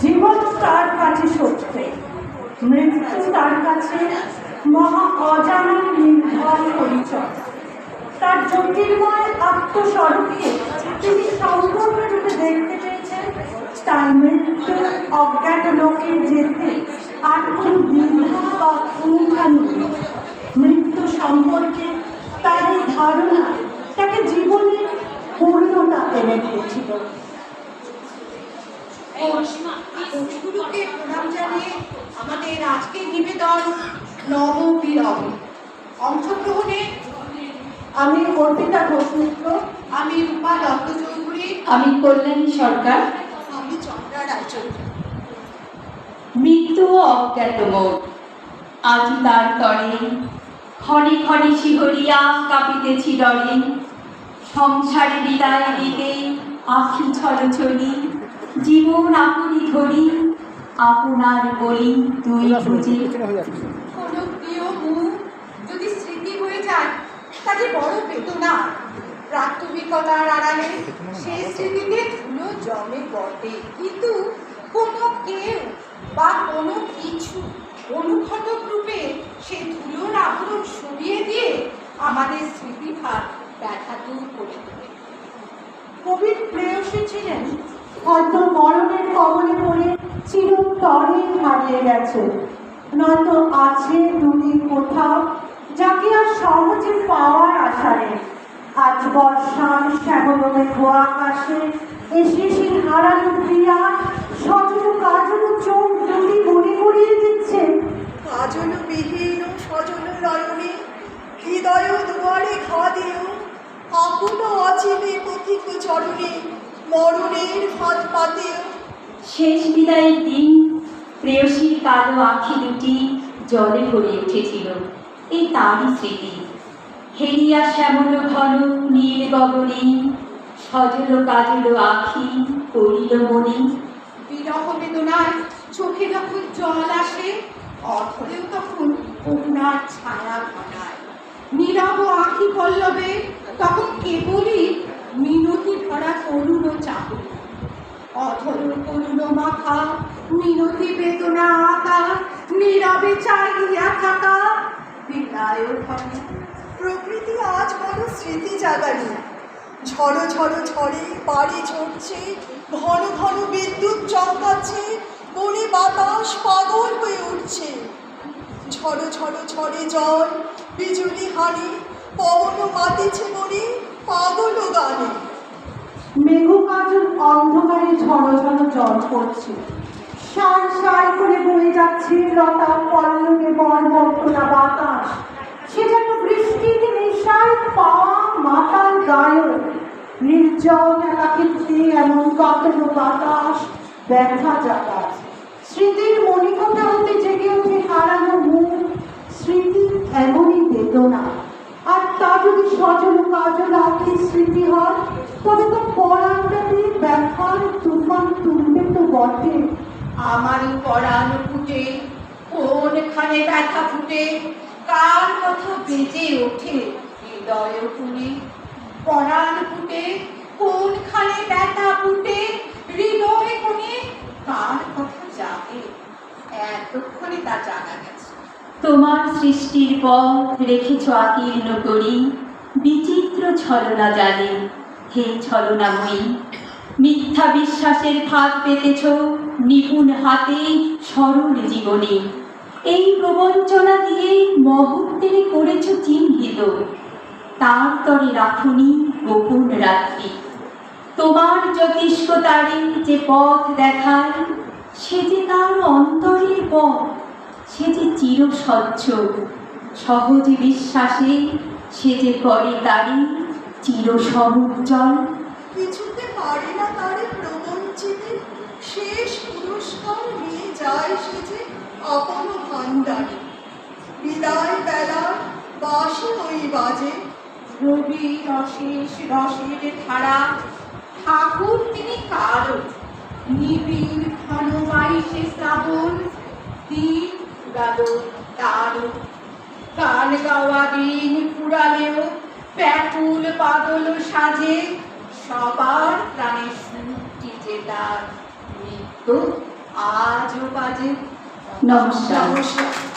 জীবন তার কাছে সত্য। মৃত্যু তার কাছে মহা অজানা নির্ভয় পরিচয়। তার জ্যোতির্ময় আত্মস্বরূপকে তিনি সম্পূর্ণরূপে দেখতে পেয়েছেন। তার মৃত্যু অজ্ঞাত লোকে যেতে আর কোনো দ্বিধা বা। মৃত্যু সম্পর্কে তার এই ধারণা তাকে জীবনের পূর্ণতা এনে দিয়েছিল। গুরুকে প্রণাম জানিয়ে আমাদের আজকের নিবেদন নববিরব অংশগ্রহণে আমি অর্পিতা ঘোষ মিত্র আমি রূপা দত্ত চৌধুরী আমি কল্যাণী সরকার। আমি চন্দ্রা রায়চৌধুরী মৃত্যু অজ্ঞাত মোট আজি তার তরে ক্ষণে ক্ষণে শিহরিয়া কাঁপিতেছি ডরে সংসারে বিদায় দিতে আখি ছলছলি জীবন আপনি ধরি আপনার বলি তুই বুঝে কোনো প্রিয় মুখ যদি স্মৃতি হয়ে যায় তাতে বড় বেদনা। প্রাথমিকতার আড়ালে সেই স্মৃতিতে ধুলো জমে বটে। কিন্তু কোনো কেউ বা কোনো কিছু অনুঘটক রূপে সেই ধুলোর আবরণ সরিয়ে দিয়ে আমাদের স্মৃতিভার ব্যথা দূর করে কবির প্রেয়সী ছিলেন। হয়তো মরণের কবলে পড়ে চিরতরে হারিয়ে গেছে। নয়তো আছে দূরে কোথাও যাকে আর সহজে পাওয়ার আশা নেই। আজ বর্ষার শ্যামলমে ধোয়া আকাশে এসে সে হারানো প্রিয়া সজল কাজল চোখ দুটি মনে করিয়ে দিচ্ছে কাজল বিহীন সজল নয়নে হৃদয় দুয়ারে ঘা দিও আপন অচিবে চরণে মরণের হাত পাতেও শেষ বিদায়ের দিন প্রেয়সীর কালো আখি দুটি জলে ভরে উঠেছিল। এই তারই স্মৃতি। হেরিয়া শ্যামল ঘন নীল গগনে সজল কাজল আখি করিল মনে। বিরহ বেদনায় চোখে যখন জল আসে অথরেও তখন করুণার ছায়া ঘটায়। নীরব আঁখি পল্লবে তখন কেবলই মিনতি ভরা করুণ চাহনি অধর করুণ মাখা মিনতি বেদনা আঁকা, নীরবে চাহিয়া থাকা। প্রকৃতি আজ বড় স্মৃতি জাগানি ঝড়ো ঝড়ো ঝড়ে বাড়ি ঝরছে ঘন ঘন বিদ্যুৎ চমকাচ্ছে, বনে বাতাস পাগল হয়ে উঠছে। ঝড়ো ঝড়ো ঝড়ে জল, বিজুলি হানি, পবন মাতিছে বনে, পাগল গানে। মেঘ কাজল অন্ধকারে ঝড় ঝড় জল পড়ছে। সার সার করে বয়ে যাচ্ছে লতা, পল্লবে বর্বর্তনা বাতাস। সে যেন বৃষ্টিতে নেশায় পা মাতাল গায় নির্জন একাকিত্বে এমন কাতল বাতাস ব্যথা জাগাস স্মৃতির মণিকোঠা হতে জেগে ওঠে হারানো মুখ স্মৃতি এমনই বেদনা। আর তা যদি সজল কাজল আঁকি স্মৃতি হয়, তবে তো পরাণটাতে ব্যথার তুফান তুলবে তো বটে। আমারই পরাণ ফুটে, কোনখানে ব্যথা ফুটে, কার কথা বেজে ওঠে হৃদয় ফুলে? পরাণ ফুটে, কোনখানে ব্যথা ফুটে, হৃদয় কোণে কার কথা জাগে এতক্ষণে তা জানা গেছে। তোমার সৃষ্টির পথ রেখেছ আকীর্ণ করি, বিচিত্র ছলনা জানে হে ছলনাময়ী, মিথ্যা বিশ্বাসের ফাঁদ পেতেছ নিপুণ হাতে সরল জীবনে। এই প্রবঞ্চনা দিয়ে মহত্বের করেছ চিহ্নিত, তার তরে রাখুনি গোপন রাত্রি। তোমার জ্যোতিষ্ক তারে যে পথ দেখায় সে যে তার অন্তরের পথ, সে যে চির স্বচ্ছ সহজ বিশ্বাসে সে যে করে তারে চির সমুজ্জ্বল কিছুতে পারে না তারে প্রবঞ্চিতে শেষ পুরস্কার নিয়ে যায় সে যে আপন ভান্ডারে বিদায় বেলা বাসে ওই বাজে, রবি রশেষ রসের ধারা, ঠাকুর তিনি কারও? নিবিড় বাইশে শ্রাবণ দিন গেল গাওয়া দিন পুরালেও ব্যাকুল পাগল সাজে সবার প্রাণে সুরটি যে তার। মৃত্যু আজও বাজে। নমস্কার।